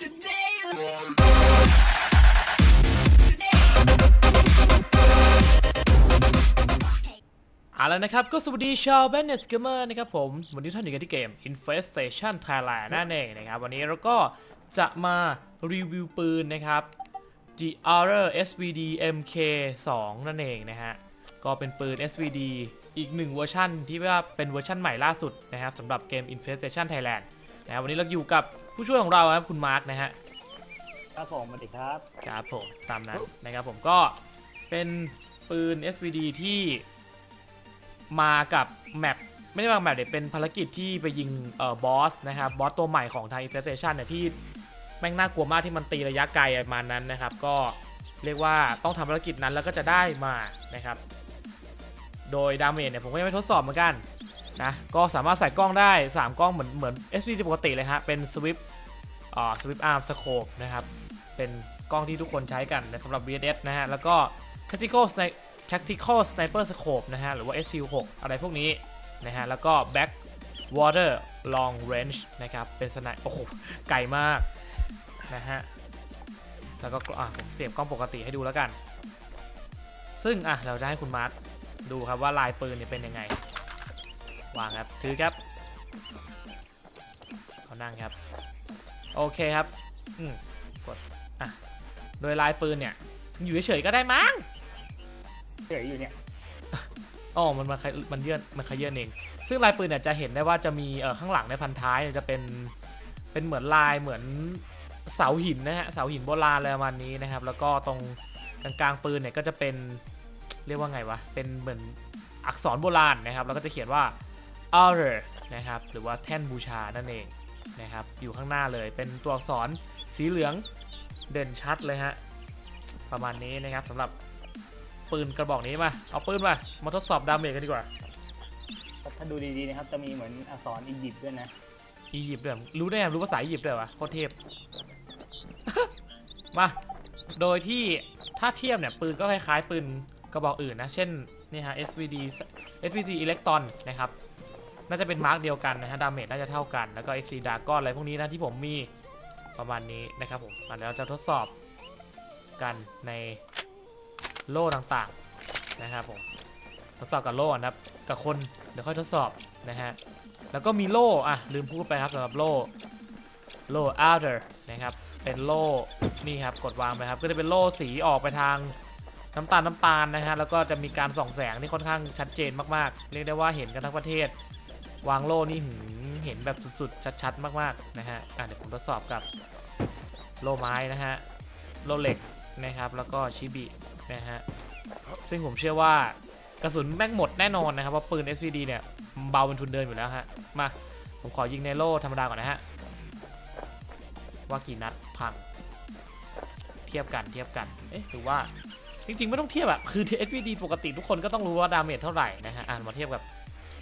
เอาละนะครับ ก็สวัสดีชาวแบนเนสเกมเมอร์นะครับผม วันนี้ท่านอยู่กันที่เกม Infestation Thailand นั่นเองนะครับ วันนี้เราก็จะมารีวิวปืนนะครับ The Aura SVD MK2 นั่นเองนะฮะ ก็เป็นปืน SVD อีกหนึ่งเวอร์ชันที่ว่าเป็นเวอร์ชันใหม่ล่าสุดนะครับสำหรับเกม Infestation Thailand นะครับวันนี้เราอยู่กับ ผู้ช่วยของเราครับคุณมาร์คนะฮะครับผมสวัสดีครับครับผมตามนั้นนะครับผมก็เป็นปืน SVD ที่มากับแมปไม่ได้มากับแมปเดี๋ยวเป็นภารกิจที่ไปยิงเอ่อบอสนะครับบอสตัวใหม่ของทาง Infestation เนี่ยที่แม่งน่ากลัวมากที่มันตีระยะไกลประมาณนั้นนะครับ ก็เรียกว่าต้องทำภารกิจนั้นแล้วก็จะได้มานะครับ โดยดาเมจเนี่ยผมก็ยังไม่ทดสอบเหมือนกัน นะก็สามารถใส่กล้องได้ 3 กล้องเหมือนเหมือน SVD ปกติเลยฮะ เป็น Swift อ่า Swift Arm Scope นะครับ เป็นกล้องที่ทุกคนใช้กันนะสำหรับ VSS นะฮะ แล้วก็ Tactical Sni- Tactical Sniper Scope นะฮะ หรือว่า SP6 อะไรพวกนี้นะฮะ แล้วก็ Back Water Long Range นะครับ เป็นสไนโอ้โห ไกลมากนะฮะ แล้วก็อะผมเสียบกล้องปกติให้ดูแล้วกัน ซึ่งอะเราจะให้คุณมาร์คดูครับว่าลายปืนเนี่ยเป็นยังไง วางครับ ถือครับเขานั่งครับ โอเคครับ อืมอะ โดยลายปืนเนี่ย อยู่เฉยๆก็ได้มั้ง เฉยอยู่เนี่ยอ๋อมันมันขยมันเยื่อนมันขยื่นเอง ซึ่งลายปืนเนี่ยจะเห็นได้ว่าจะมีเอ่อข้างหลังในพันท้ายเนี่ยจะเป็นเป็นเหมือนลายเหมือนเสาหินนะฮะเสาหินโบราณอะไรประมาณนี้นะครับ แล้วก็ตรงกลางๆปืนเนี่ยก็จะเป็นเรียกว่าไงวะเป็นเหมือนอักษรโบราณนะครับ แล้วก็จะเขียนว่า altar นะครับ หรือว่าแท่นบูชานั่นเองนะครับ อยู่ข้างหน้าเลยเป็นตัวอักษรสีเหลืองเด่นชัดเลยฮะ ประมาณนี้นะครับสำหรับปืนกระบอกนี้มา เอาปืนมา มาทดสอบดาเมจกันดีกว่า ถ้าดูดีๆนะครับ จะมีเหมือนอักษรอียิปต์ด้วยนะ อียิปต์ด้วยรู้ได้ไงรู้ภาษาอียิปต์ด้วยวะโคตรเทพ มา โดยที่ถ้าเทียบเนี่ยปืนก็คล้ายๆปืนกระบอกอื่นนะ เช่นนี่ฮะ SVD SVD Electron นะครับ น่าจะเป็นมาร์กเดียวกันนะฮะดาเมจน่าจะเท่ากันแล้วก็ XP Dragon อนอะไรพวกนี้นะที่ผมมีประมาณนี้นะครับผมมาแล้วจะทดสอบกันในโล่ต่างๆนะครับผมทดสอบกับโล่นะครับกับคนเดี๋ยวค่อยทดสอบนะฮะแล้วก็มีโล่อะลืมพูดไปครับสำหรับโล่โล่ outer นะครับเป็นโล่นี่ครับกดวางไปครับก็จะเป็นโล่สีออกไปทางน้ำตาลน้ำตาลนะฮะแล้วก็จะมีการส่องแสงที่ค่อนข้างชัดเจนมากๆ เรียกได้ว่าเห็นกันทั้งประเทศ วางโล่นี่เห็นแบบสุดๆ ชัดๆ มากๆ นะฮะอะเดี๋ยวผมทดสอบกับโล่ไม้นะฮะ โล่เหล็กนะครับ แล้วก็ชิบินะฮะ ซึ่งผมเชื่อว่ากระสุนแม่งหมดแน่นอนนะครับ เพราะปืน SVD เนี่ยเบาเป็นทุนเดินอยู่แล้วฮะ มา ผมขอยิงในโล่ธรรมดาก่อนนะฮะ ว่ากี่นัดพัง เทียบกันเทียบกัน เอ๊ะหรือว่าจริงๆ ไม่ต้องเทียบอะคือ SVD ปกติทุกคนก็ต้องรู้ว่าดาเมจเท่าไหร่นะฮะ อ่านมาเทียบกับ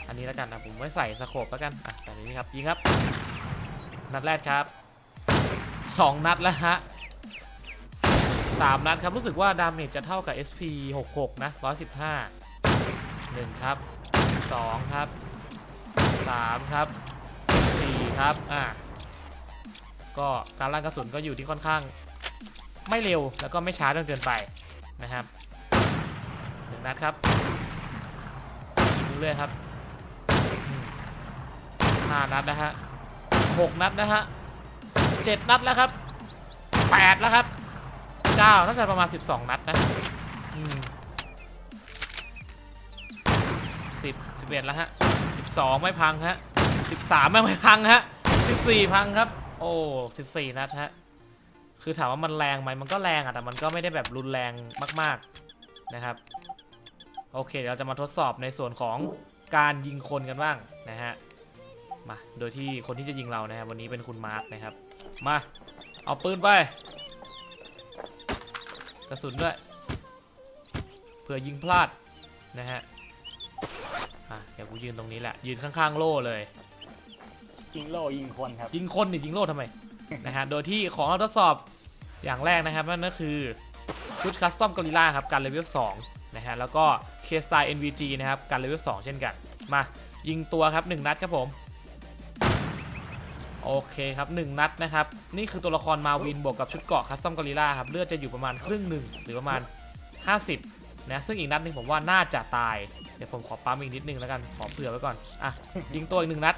อันนี้แล้วกันนะผมไม่ใส่สโคปแล้วกันอะแต่นี้ครับยิงครับนัดแรกครับสองนัดแล้วฮะสามนัดครับรู้สึกว่าดาเมจจะเท่ากับ SP 66 นะ 115 1 ครับ 2 ครับ 3 ครับ 4 ครับ อะก็การลั่นกระสุนก็อยู่ที่ค่อนข้าง ไม่เร็วแล้วก็ไม่ช้าจนเกินไปนะครับหนึ่งนัดครับยิงเรื่อยครับ 5นัดนะฮะ6นัดนะฮะ7นัดแล้วครับ8แล้วครับ9น่าจะประมาณ 12 นัดนะสิบสิบเอ็ดแล้วฮะสิบสองไม่พังฮะสิบสามไม่พังฮะสิบสี่พังครับ โอ้สิบสี่นัดฮะคือถามว่ามันแรงไหมมันก็แรงอะแต่มันก็ไม่ได้แบบรุนแรงมาก ๆนะครับ โอเคเเราจะมาทดสอบในส่วนของการยิงคนกันบ้างนะฮะ มา โดยที่คนที่จะยิงเรานะครับวันนี้เป็นคุณมาร์คนะครับ มา เอาปืนไป กระสุนด้วยเผื่อยิงพลาดนะฮะ อะ เดี๋ยวกูยืนตรงนี้แหละ ยืนข้างๆโล่เลย ยิงโล่ยิงคนครับ ยิงคนนี่ยิงโล่ทำไม นะฮะ โดยที่ของเราทดสอบอย่างแรกนะครับนั่นก็คือชุดคัสตอมกอริล่าครับ การเลเวล2นะฮะ แล้วก็เคสไต NVG นะครับ การเลเวล2เช่นกัน มายิงตัวครับ 1 นัดครับผม โอเคครับหนึ่งนัดนะครับ นี่คือตัวละครมาวินบวกกับชุดเกราะคัสตอมกอริล่าครับเลือดจะอยู่ประมาณครึ่งหนึ่งหรือประมาณ 50นะซึ่งอีกนัดนึงผมว่าน่าจะตาย เดี๋ยวผมขอปั๊มอีกนิดนึงแล้วกันขอเผื่อไว้ก่อนอะยิงตัวอีกหนึ่งนัด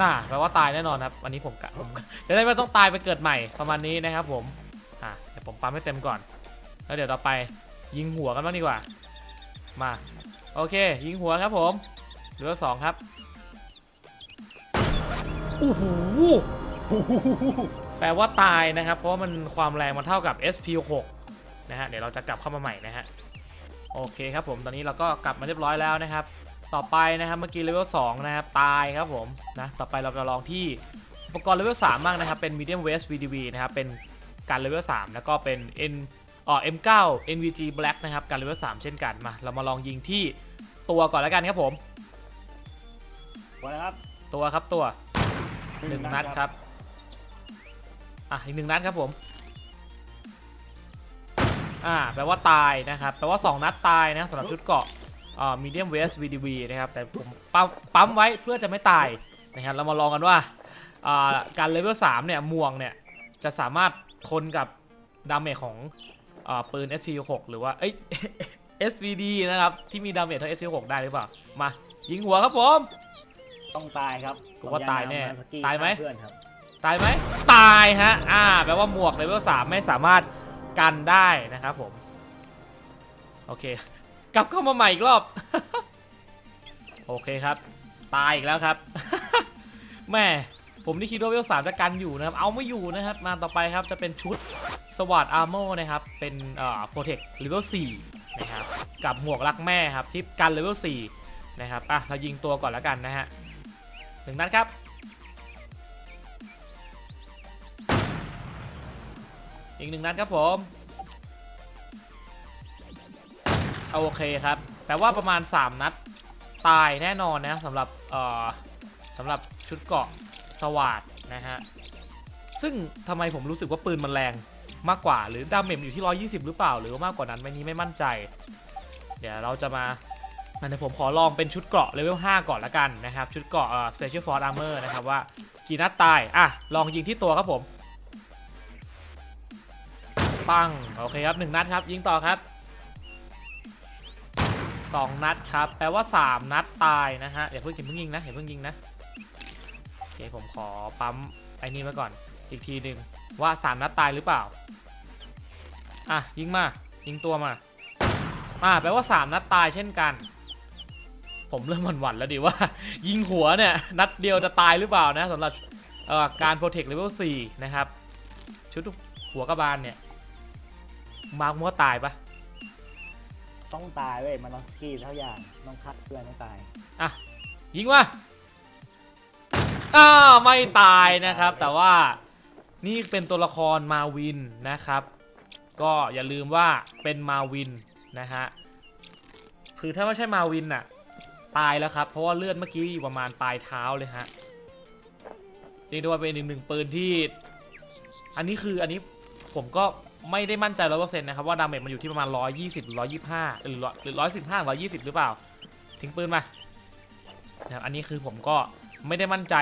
น่าแปลว่าตายแน่นอนครับวันนี้ผมกะผมจะได้ไม่ต้องตายไปเกิดใหม่ประมาณนี้นะครับผมอะเดี๋ยวผมปั๊มให้เต็มก่อน แล้วเดี๋ยวต่อไปยิงหัวกันบ้างดีกว่า มา โอเค ยิงหัวครับผม เหลือสองครับโอ้โหแปลว่าตายนะครับ เพราะว่ามันความแรงมันเท่ากับ SP6 นะฮะ เดี๋ยวเราจะกลับเข้ามาใหม่นะฮะ โอเคครับผม ตอนนี้เราก็กลับมาเรียบร้อยแล้วนะครับ ต่อไปนะครับ เมื่อกี้เลเวล2นะครับ ตายครับผม นะ ต่อไปเราจะลองที่อุปกรณ์เลเวล3บ้างนะครับ เป็น medium waist VDV นะครับ เป็นการเลเวล3แล้วก็เป็น N อ๋อ M9 NVG Black นะครับ การเลเวล3เช่นกัน มา เรามาลองยิงที่ตัวก่อนแล้วกันครับผม วันนะครับตัวครับตัวหนึ่งนัดครับ อะอีกหนึ่งนัดครับผม อ่าแปลว่าตายนะครับแปลว่า 2 นัดตายนะสำหรับชุดเกราะอ่า medium waist VDV นะครับ แต่ผมปั๊มปั๊มไว้เพื่อจะไม่ตายนะครับเรามาลองกันว่าอ่าการเลเวล3เนี่ยม่วงเนี่ยจะสามารถทนกับดาเมจของอ่าปืน SC6 หรือว่าเอ้ย SVD นะครับ ที่มีดาเมจเท่า SC6 ได้หรือเปล่า มา ยิงหัวครับผม ต้องตายครับผมว่าตายแน่ผมจะนำตายไหมเพื่อนครับตายไหมตายฮะ อ่า แปลว่าหมวกเลเวลสามไม่สามารถกันได้นะครับผม โอเค กลับเข้ามาใหม่อีกรอบ โอเคครับ ตายอีกแล้วครับ แม่ผมนี่คิดว่าเลเวลสามจะกันอยู่นะครับ เอาไม่อยู่นะครับ มาต่อไปครับจะเป็นชุดสวัสดอาร์โมนะครับ เป็นเอ่อโปรเทคเลเวลสี่นะครับ กับหมวกรักแม่ครับที่กันเลเวลสี่นะครับ อะ เรายิงตัวก่อนแล้วกันนะฮะ หนึ่งนัดครับ อีกหนึ่งนัดครับผม โอเคครับ แต่ว่าประมาณ 3 นัด ตายแน่นอนนะสำหรับเอ่อสำหรับชุดเกาะสวาดนะฮะ ซึ่งทำไมผมรู้สึกว่าปืนมันแรงมากกว่าหรือดาเมจอยู่ที่ 120 หรือเปล่า หรือว่ามากกว่านั้นไม่นี้ไม่มั่นใจ เดี๋ยวเราจะมา อันนี้ผมขอลองเป็นชุดเกราะเลเวล5ก่อนละกันนะครับ ชุดเกราะเอ่อ Special Force Armor นะครับว่ากี่นัดตาย อะ ลองยิงที่ตัวครับผม ปัง โอเคครับหนึ่งนัดครับ ยิงต่อครับสองนัดครับ แปลว่าสามนัดตายนะฮะอย่าเพิ่งอย่าเพิ่งยิงนะอย่าเพิ่งยิงนะ โอเค ผมขอปั๊มไอ้นี่ไว้ก่อนอีกทีหนึ่งว่าสามนัดตายหรือเปล่า อะ ยิงมา ยิงตัวมา อ่าแปลว่าสามนัดตายเช่นกัน ผมเริ่มหวั่นๆแล้วดิว่า ยิงหัวเนี่ยนัดเดียวจะตายหรือเปล่านะสำหรับเอ่อการโปรเทคเลเวล4นะครับ ชุดหัวกระบาลเนี่ย มาร์กมัวตายปะต้องตายเว้ยมันต้องสกีเท่าอย่างต้องคัดเพื่อนต้องตาย อะ ยิงว่ะอ้าวไม่ตายนะครับ แต่ว่านี่เป็นตัวละครมาวินนะครับ ก็อย่าลืมว่าเป็นมาวินนะฮะคือถ้าไม่ใช่มาวินน่ะ ตายแล้วครับ เพราะว่าเลือดเมื่อกี้อยู่ประมาณปลายเท้าเลยฮะเรียกได้ว่าเป็นอีกหนึ่งปืนที่ อันนี้คืออันนี้ผมก็ไม่ได้มั่นใจร้อยเปอร์เซ็นต์นะครับว่าดาเมจมันอยู่ที่ประมาณ120หรือ125หรือ100หรือ115 120หรือเปล่า ทิ้งปืนมานะครับอันนี้คือผมก็ไม่ได้มั่นใจ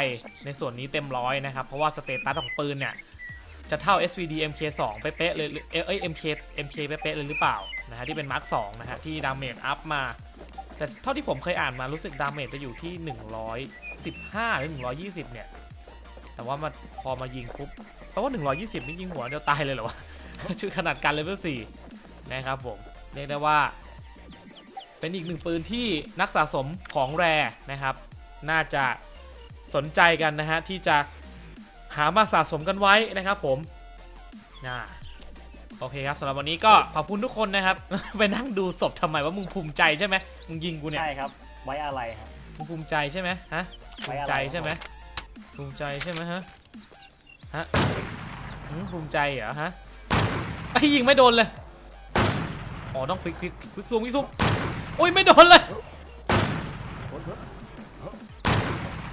ในส่วนนี้เต็มร้อยนะครับ เพราะว่าสเตตัสของปืนเนี่ย จะเท่า SVD MK2 เป๊ะๆเลยเอ้ย MK MK เป๊ะๆเลยหรือเปล่านะฮะที่เป็นมาร์ค2นะฮะที่ดาเมจอัพมา แต่เท่าที่ผมเคยอ่านมารู้สึกดาเมจจะอยู่ที่ 115 หรือ 120 เนี่ย แต่ว่ามาพอมายิงปุ๊บเพราะว่า 120 นี่ยิงหัวเดียวตายเลยเหรอวะชุดขนาดกันเลเวล4นะครับผม เรียกได้ว่า เป็นอีกหนึ่งปืนที่นักสะสมของแรนะครับ น่าจะสนใจกันนะฮะ ที่จะหามาสะสมกันไว้นะครับผมนะ โอเคครับสำหรับวันนี้ก็ขอบคุณทุกคนนะครับ ไปนั่งดูศพทำไมว่ามึงภูมิใจใช่ไหมมึงยิงกูเนี่ย ใช่ครับ ไว้อะไรครับมึงภูมิใจใช่ไหมฮะ ภูไว้มิอะไรใจใช่ไหมภูมิใจใช่ไหมฮะ ฮะหืมภูมิใจเหรอฮะไอ้ยยิงไม่โดนเลย อ๋อต้องควิกควิกควิกซูมควิกซูมโอ้ยไม่โดนเลย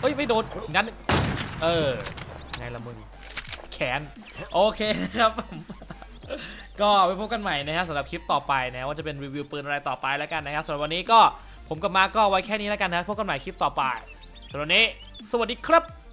เอ้ยไม่โดนงั้น เออ ไงละมึง แขน โอเคนะครับ ก็ไปพบกันใหม่นะครับสำหรับคลิปต่อไปนะว่าจะเป็นรีวิวปืนอะไรต่อไปแล้วกันนะครับสำหรับวันนี้ก็ผมกับมาร์คก็ไว้แค่นี้แล้วกันนะพบกันใหม่คลิปต่อไปสำหรับวันนี้ สวัสดีครับ